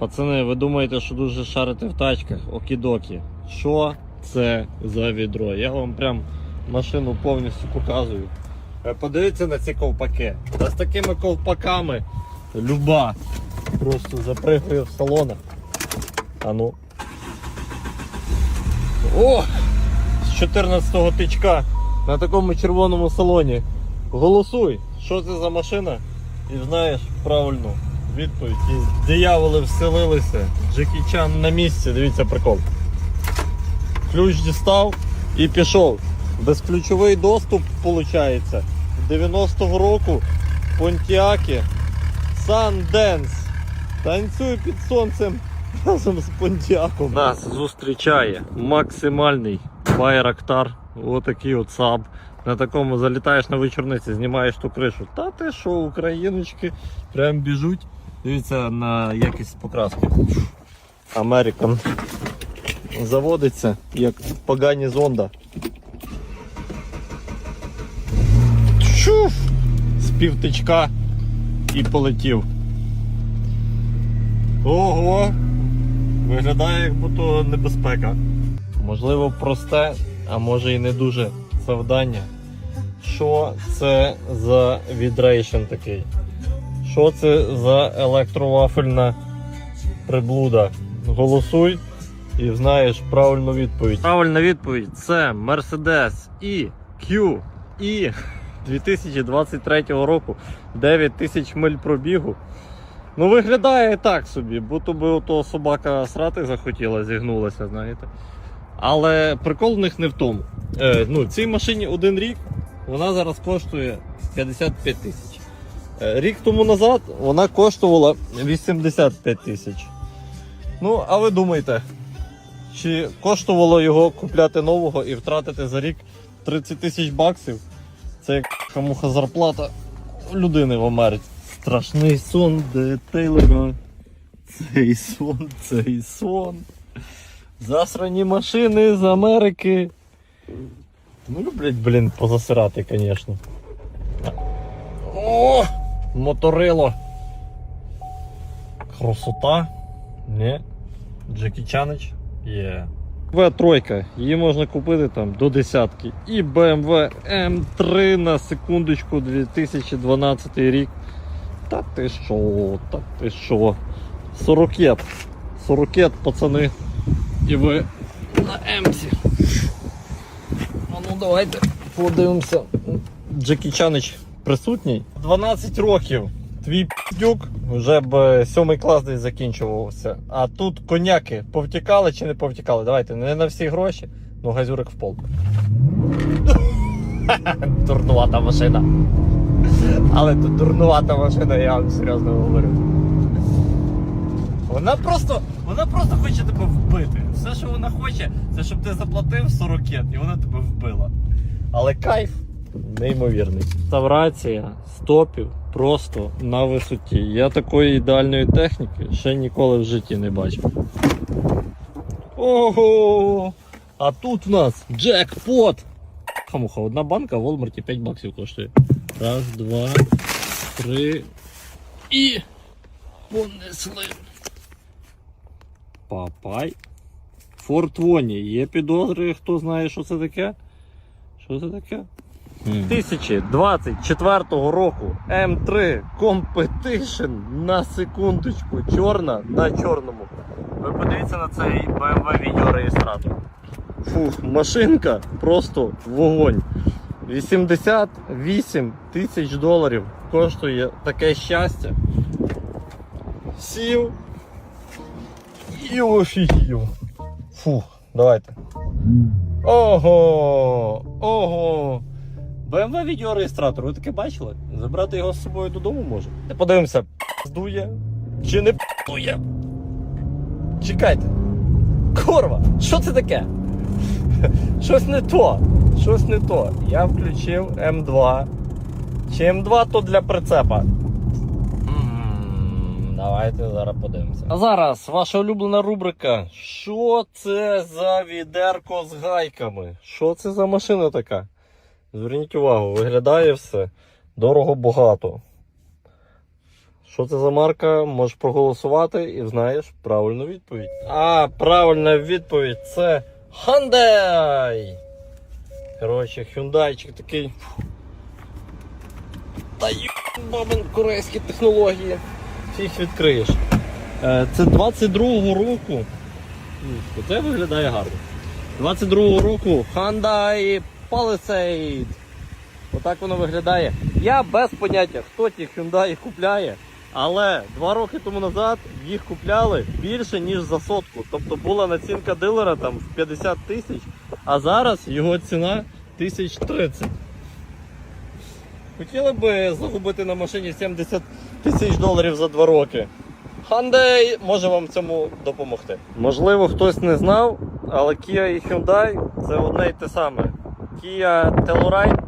Пацани, ви думаєте, що дуже шарите в тачках? Окідокі. Що це за відро? Я вам прям машину повністю показую. Е, Подивіться на ці ковпаки. Та з такими ковпаками люба просто запригує в салонах. А ну. О! З 14-го тичка на такому червоному салоні. Голосуй, що це за машина? І знаєш правильно відповідь. І дияволи вселилися. Джекі Чан на місці, дивіться прикол. Ключ дістав і пішов. Безключовий доступ, виходить. 90-го року Понтіаки Санденс. Танцює під сонцем разом з Понтіаком. Нас зустрічає максимальний байрактар. Отакий от саб. На такому залітаєш на вечорниці, знімаєш ту кришу. Та ти що, україночки прям біжуть. Дивіться на якість покраски. American. Заводиться як погані зонда. Чуф! З півтичка і полетів. Ого! Виглядає як будто небезпека. Можливо, просте, а може і не дуже завдання. Що це за відрейшн такий? Що це за електровафельна приблуда? Голосуй і знаєш правильну відповідь. Правильна відповідь це Mercedes EQ і 2023 року 9 тисяч миль пробігу. Ну, виглядає так собі, будто би ото собака срати захотіла, зігнулася, знаєте. Але прикол в них не в тому. Е, ну, цій машині один рік, вона зараз коштує 55 тисяч. Е, Рік тому назад вона коштувала 85 тисяч. Ну, а ви думаєте, чи коштувало його купляти нового і втратити за рік 30 тисяч баксів? Це як хамуха зарплата людини в Америці. Страшний сон де Тейлора. Цей сон, цей сон. Засрані машини з Америки. Ну, люблять, блін, позасирати, звісно. О! Моторило. Красота. Не. Джекі Чанич. Є. В3, її можна купити там до десятки. І BMW M3 на секундочку 2012 рік. Та ти що, та ти що. 40 40 пацани. І ви на Емсі. А ну давайте подивимося. Джекі Чанич присутній. 12 років. Твій п'юк вже б сьомий клас десь закінчувався. А тут коняки повтікали чи не повтікали? Давайте, не на всі гроші, ну газюрик в пол. Дурнувата машина. Але тут дурнувата машина, я вам серйозно говорю. Вона просто, вона просто хоче тебе вбити. Все, що вона хоче, це щоб ти заплатив 40 і вона тебе вбила. Але кайф неймовірний. Ставрація стопів просто на висоті. Я такої ідеальної техніки ще ніколи в житті не бачив. Ого! А тут в нас джекпот! Хамуха, одна банка в Walmart 5 баксів коштує. Раз, два, три. І понесли. Папай. Фортвоні. Є підозри, хто знає, що це таке? Що це таке? 2024 року М3 Competition на секундочку. Чорна на чорному. Ви подивіться на цей BMW відеореєстратор. Фух, машинка просто вогонь. 88 тисяч доларів коштує таке щастя. Сів і офігів. Фух, давайте. Ого! Ого! BMW відеореєстратор, ви таке бачили? Забрати його з собою додому може. Подивимося, здує чи не здує. Чекайте. Курва, що це таке? Щось не то. Щось не то. Я включив М2. Чи М2 то для прицепа. Давайте зараз подивимося. А зараз ваша улюблена рубрика. Що це за відерко з гайками? Що це за машина така? Зверніть увагу, виглядає все дорого багато. Що це за марка? Можеш проголосувати і знаєш правильну відповідь. А правильна відповідь це Hyundai. Коротше, Hyundaiчик такий. Та й бабин корейські технології. Фіг відкриєш. Е, Це 22-го року. Це виглядає гарно. 22-го року Hyundai Palisade. Отак воно виглядає. Я без поняття, хто ті Hyundai купляє. Але два роки тому назад їх купляли більше, ніж за сотку. Тобто була націнка дилера там в 50 тисяч, а зараз його ціна 1030. Хотіли би загубити на машині 70 тисяч доларів за два роки. Hyundai може вам цьому допомогти. Можливо, хтось не знав, але Kia і Hyundai це одне й те саме. Kia Telluride.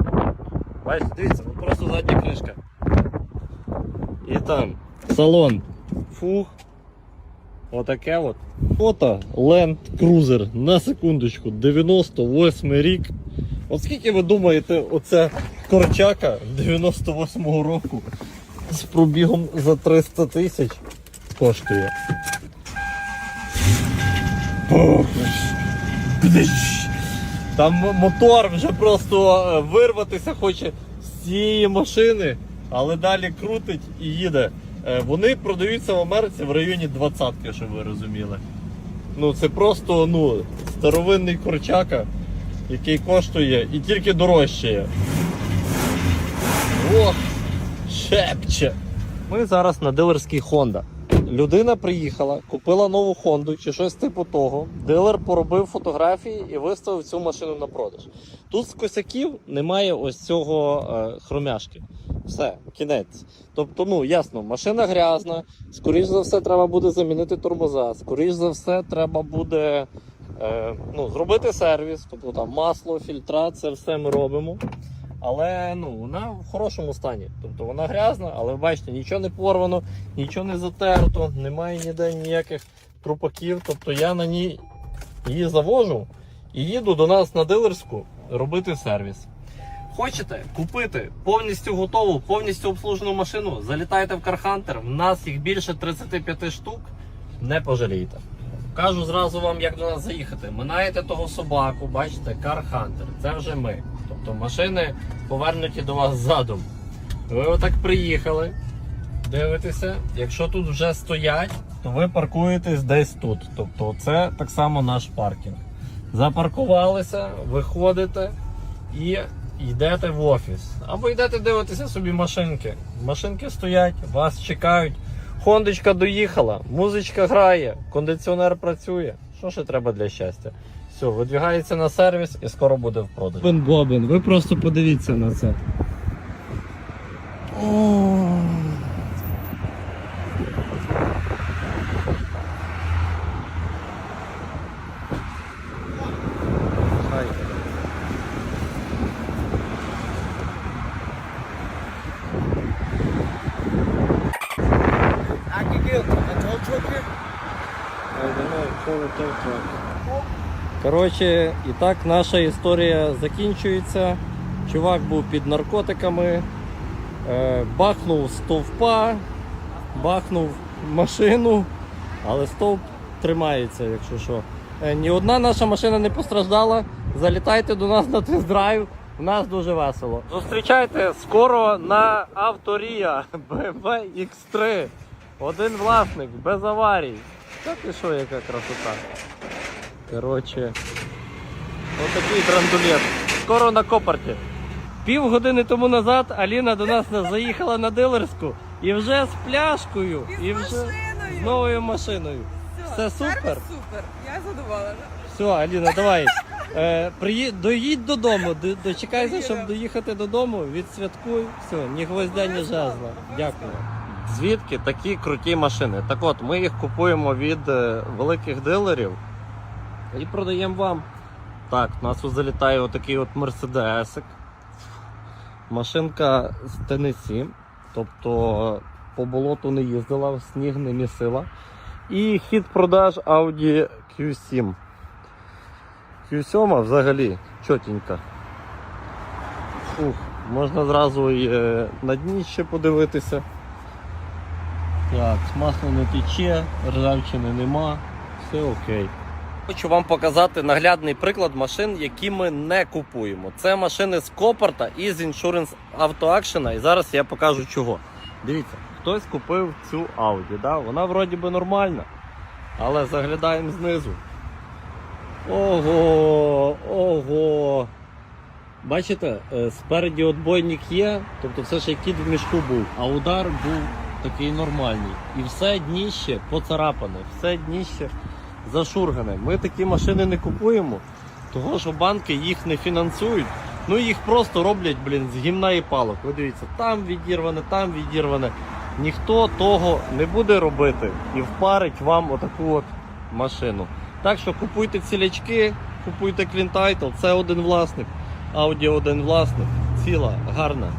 Бачите, дивіться, от просто задня кришка. І там салон. Фух. Отаке от. Фото Land Cruiser на секундочку. 98 рік. От скільки ви думаєте, оця корчака 98-го року з пробігом за 300 тисяч коштує? Бдиш. Там мотор вже просто е, вирватися хоче з цієї машини, але далі крутить і їде. Е, Вони продаються в Америці в районі 20-ки, щоб ви розуміли. Ну це просто ну, старовинний корчака, який коштує і тільки дорожчає. Ох, шепче. Ми зараз на дилерській Honda. Людина приїхала, купила нову Хонду чи щось типу того. Дилер поробив фотографії і виставив цю машину на продаж. Тут з косяків немає ось цього е, хромяшки. Все, кінець. Тобто, ну ясно, машина грязна, скоріш за все, треба буде замінити тормоза, скоріш за все, треба буде е, ну, зробити сервіс, тобто там масло, фільтра, це все ми робимо. Але ну, вона в хорошому стані. Тобто вона грязна, але ви бачите, нічого не порвано, нічого не затерто, немає ніде ніяких трупаків. Тобто я на ній її завожу і їду до нас на дилерську робити сервіс. Хочете купити повністю готову, повністю обслужену машину, залітайте в CarHunter, в нас їх більше 35 штук, не пожалієте. Кажу зразу вам, як до нас заїхати. Минаєте того собаку, бачите, CarHunter, це вже ми. Тобто машини повернуті до вас задом. Ви отак приїхали, дивитеся, якщо тут вже стоять, то ви паркуєтесь десь тут. Тобто це так само наш паркінг. Запаркувалися, виходите і йдете в офіс. Або йдете дивитися собі машинки. Машинки стоять, вас чекають. Хондочка доїхала, музичка грає, кондиціонер працює. Що ще треба для щастя? Все, видвігається на сервіс і скоро буде в продажі. Бен Бобен, ви просто подивіться на це. Коротше, і так наша історія закінчується. Чувак був під наркотиками, е, бахнув стовпа, бахнув машину, але стовп тримається, якщо що. Е, Ні одна наша машина не постраждала. Залітайте до нас на тест-драйв. У нас дуже весело. Зустрічайте скоро на авторія BMW X3. Один власник, без аварій. Та ти що, яка красота. Коротше, отакий драндулет. Скоро на копарті. Пів години тому назад Аліна до нас заїхала на дилерську і вже з пляшкою, і вже з машиною. новою машиною. Все супер? Супер. Я задоволена. Все, Аліна, давай. Е, приї... Доїдь додому, до- дочекайся, щоб доїхати додому, відсвяткуй. Все, ні гвоздя, ні жезла. Дякую. Звідки такі круті машини? Так от, ми їх купуємо від е, великих дилерів і продаємо вам. Так, у нас залітає отакий от мерседесик. Машинка з Теннессі, тобто по болоту не їздила, сніг не місила. І хід продаж Audi Q7. Q7 взагалі чотенька. Фух, можна зразу і е, на дні ще подивитися. Так, масло не тече, ржавчини нема, все окей. Хочу вам показати наглядний приклад машин, які ми не купуємо. Це машини з Копорта і з Insurance Auto Action, і зараз я покажу чого. Дивіться, хтось купив цю Audi, да? вона вроді би нормальна, але заглядаємо знизу. Ого, ого. Бачите, е, спереді отбойник є, тобто все як кіт в мішку був, а удар був такий нормальний. І все дніще поцарапане, все дніще зашургане. Ми такі машини не купуємо, того що банки їх не фінансують. Ну їх просто роблять, блін, з гімна і палок. Ви дивіться, там відірване, там відірване. Ніхто того не буде робити і впарить вам отаку от машину. Так що купуйте цілячки, купуйте Title, це один власник. Audi один власник, ціла, гарна.